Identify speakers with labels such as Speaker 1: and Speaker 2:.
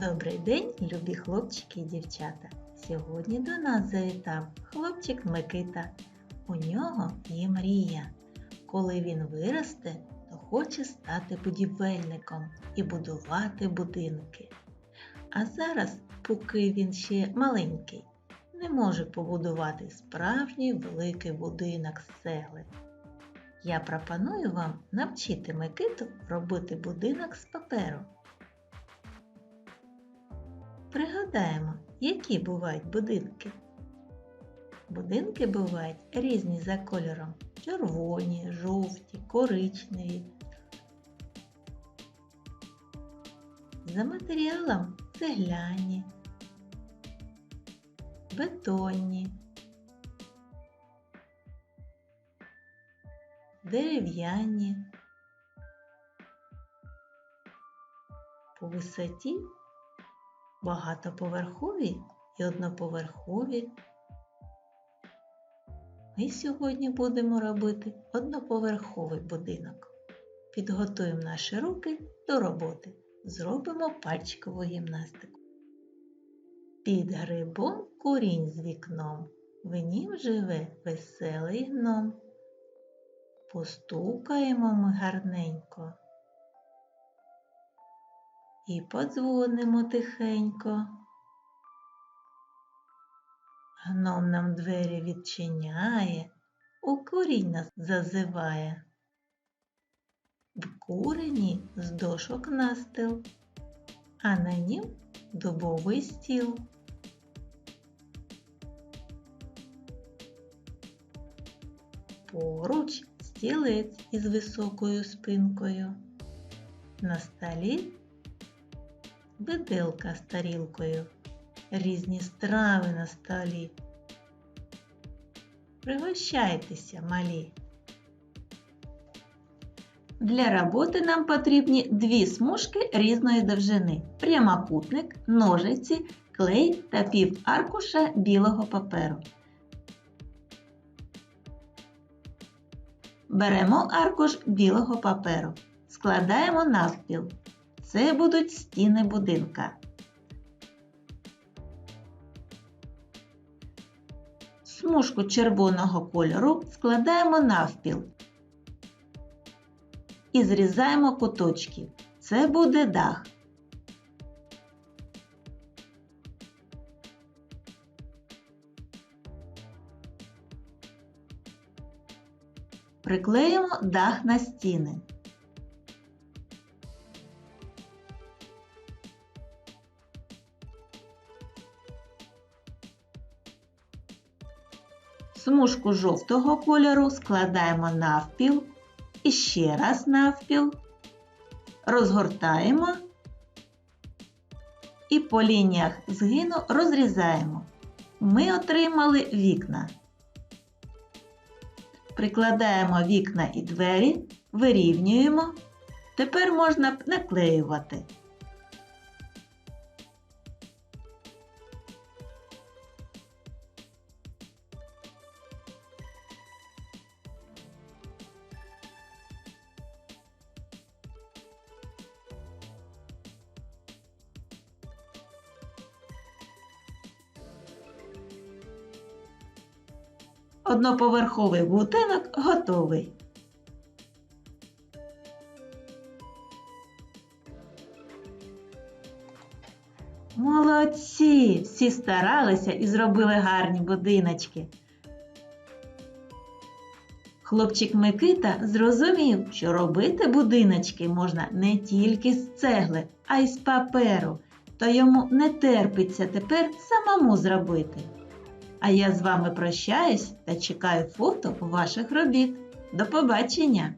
Speaker 1: Добрий день, любі хлопчики і дівчата. Сьогодні до нас завітав хлопчик Микита. У нього є мрія. Коли він виросте, то хоче стати будівельником і будувати будинки. А зараз, поки він ще маленький, не може побудувати справжній великий будинок з цегли. Я пропоную вам навчити Микиту робити будинок з паперу. Пригадаємо, які бувають будинки. Будинки бувають різні за кольором: червоні, жовті, коричневі. За матеріалом цегляні, бетонні, дерев'яні. По висоті багатоповерхові і одноповерхові. Ми сьогодні будемо робити одноповерховий будинок. Підготуємо наші руки до роботи. Зробимо пальчикову гімнастику. Під грибом курінь з вікном. В нім живе веселий гном. Постукаємо ми гарненько і подзвонимо тихенько. Гном нам двері відчиняє, у курінь нас зазиває. В курені з дошок настил, а на нім дубовий стіл. Поруч стілець із високою спинкою. На столі виделка з тарілкою, різні страви на столі. Пригощайтеся, малі. Для роботи нам потрібні дві смужки різної довжини, прямокутник, ножиці, клей та пів аркуша білого паперу. Беремо аркуш білого паперу, складаємо навпіл. Це будуть стіни будинка. Смужку червоного кольору складаємо навпіл і зрізаємо куточки. Це буде дах. Приклеїмо дах на стіни. Смужку жовтого кольору складаємо навпіл і ще раз навпіл, розгортаємо і по лініях згину розрізаємо. Ми отримали вікна. Прикладаємо вікна і двері, вирівнюємо. Тепер можна наклеювати. Одноповерховий будинок готовий. Молодці! Всі старалися і зробили гарні будиночки. Хлопчик Микита зрозумів, що робити будиночки можна не тільки з цегли, а й з паперу, то йому не терпиться тепер самому зробити. А я з вами прощаюсь та чекаю фото ваших робіт. До побачення!